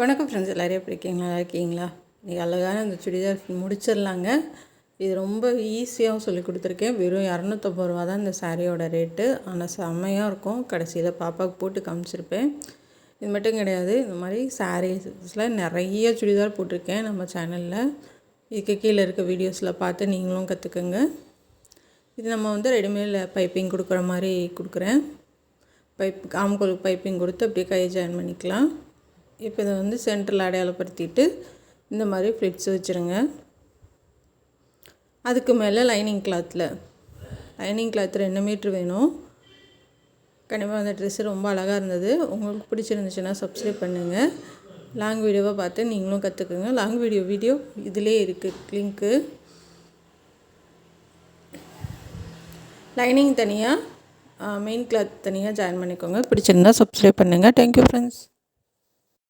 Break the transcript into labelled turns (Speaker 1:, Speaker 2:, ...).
Speaker 1: வணக்கம் ஃப்ரெண்ட்ஸ் எல்லோரும் எப்படி இருக்கீங்களா நல்லா இருக்கீங்களா? இன்றைக்கி அழகான இந்த சுடிதார் முடிச்சிடலாங்க. இது ரொம்ப ஈஸியாகவும் சொல்லி கொடுத்துருக்கேன். வெறும் இரநூத்தம்பது ரூபா தான் இந்த சாரியோட ரேட்டு ஆனால் செம்மையாக இருக்கும். கடைசியில் பாப்பாவுக்கு போட்டு காமிச்சிருப்பேன். இது மட்டும் கிடையாது. இந்த மாதிரி சாரீஸில் நிறைய சுடிதார் போட்டிருக்கேன் நம்ம சேனலில் இதுக்கு கீழே இருக்க வீடியோஸில் பார்த்து நீங்களும் கற்றுக்குங்க இது நம்ம வந்து ரெடிமேடில் பைப்பிங் கொடுக்குற மாதிரி கொடுக்குறேன். பைப் ஆம்கோலுக்கு பைப்பிங் கொடுத்து அப்படியே கையை ஜாயின் பண்ணிக்கலாம். இப்போ இதை வந்து சென்டரில் அடையாளப்படுத்திட்டு இந்த மாதிரி ஃப்ளிட்ஸ் வச்சுருங்க. அதுக்கு மேலே லைனிங் கிளாத்தில் லைனிங் கிளாத் ரெண்டு மீட்ரு வேணும்? கண்டிப்பாக அந்த ட்ரெஸ்ஸு ரொம்ப அழகாக இருந்தது. உங்களுக்கு பிடிச்சிருந்துச்சுன்னா சப்ஸ்கிரைப் பண்ணுங்கள் லாங் வீடியோவை பார்த்து நீங்களும் கற்றுக்குங்க லாங் வீடியோ வீடியோ இதிலே இருக்குது லிங்க்கு லைனிங் தனியாக மெயின் கிளாத் தனியாக ஜாயின் பண்ணிக்கோங்க. பிடிச்சிருந்தா சப்ஸ்கிரைப் பண்ணுங்கள் தேங்க்யூ ஃப்ரெண்ட்ஸ்